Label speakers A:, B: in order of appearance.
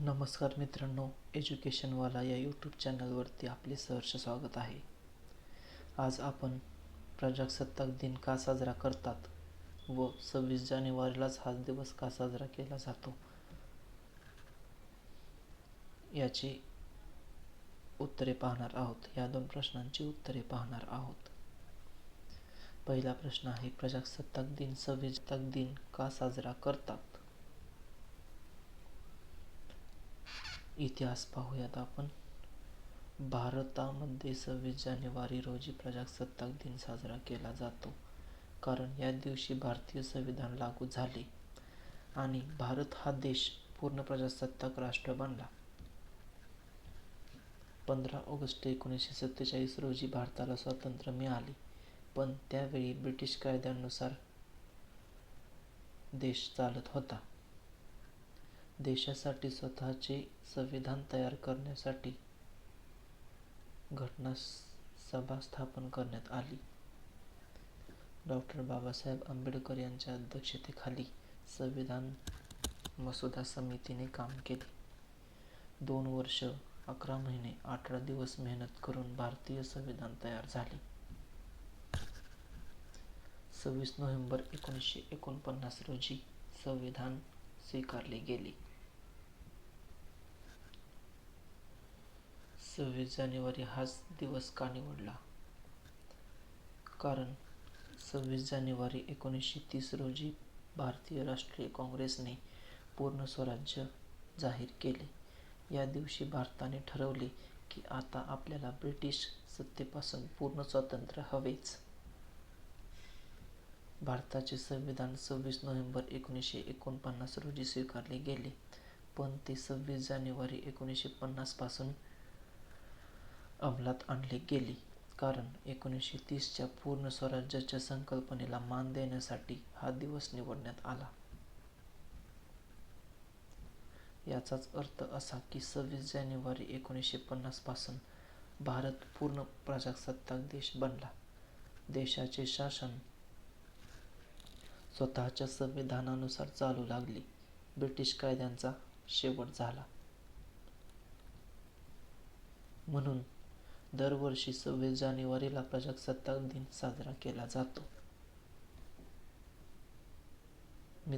A: नमस्कार मित्रांनो एज्युकेशनवाला या यूट्यूब चॅनलवरती आपले सहर्ष स्वागत आहे. आज आपण प्रजासत्ताक दिन का साजरा करतात व सव्वीस जानेवारीलाच हाच दिवस का साजरा केला जातो? याची उत्तरे पाहणार आहोत. या दोन प्रश्नांची उत्तरे पाहणार आहोत. पहिला प्रश्न आहे प्रजासत्ताक दिन सव्वीस दिन का साजरा करतात? इतिहास पाहूयात आपण. भारतामध्ये सव्वीस जानेवारी रोजी प्रजासत्ताक दिन साजरा केला जातो. कारण या दिवशी भारतीय संविधान लागू झाले आणि भारत हा देश पूर्ण प्रजासत्ताक राष्ट्र बनला. पंधरा ऑगस्ट एकोणीसशे सत्तेचाळीस रोजी भारताला स्वातंत्र्य मिळाले. पण त्यावेळी ब्रिटिश कायद्यानुसार देश चालत होता. देशासाठी स्वतःचे संविधान तयार करण्यासाठी घटना सभा स्थापन करण्यात आली. डॉक्टर बाबासाहेब आंबेडकर यांच्या अध्यक्षतेखाली संविधान मसुदा समितीने काम केले. दोन वर्ष अकरा महिने अठरा दिवस मेहनत करून भारतीय संविधान तयार झाले. सव्वीस नोव्हेंबर एकोणीसशे एकोणपन्नास रोजी संविधान स्वीकारले गेले. सव्वीस जानेवारी हाच दिवस का निवडला? कारण सव्वीस जानेवारी एकोणीसशे तीस रोजी भारतीय राष्ट्रीय काँग्रेसने पूर्ण स्वराज्य जाहीर केले. या दिवशी भारताने ठरवले की आता आपल्याला ब्रिटिश सत्तेपासून पूर्ण स्वातंत्र्य हवेच. भारताचे संविधान सव्वीस नोव्हेंबर एकोणीसशे एकोणपन्नास रोजी स्वीकारले गेले पण ते सव्वीस जानेवारी एकोणीसशे पन्नासपासून अंमलात आणली गेली. कारण एकोणीसशे तीसच्या पूर्ण स्वराज्याच्या संकल्पनेला मान देण्यासाठी हा दिवस निवडण्यात आला. याचाच अर्थ असा की सव्वीस जानेवारी एकोणीसशे पन्नासपासून भारत पूर्ण प्रजासत्ताक देश बनला. देशाचे शासन स्वतःच्या संविधानानुसार चालू लागले. ब्रिटिश कायद्यांचा शेवट झाला. म्हणून दरवर्षी सव्वीस जानेवारीला प्रजासत्ताक दिन साजरा केला जातो.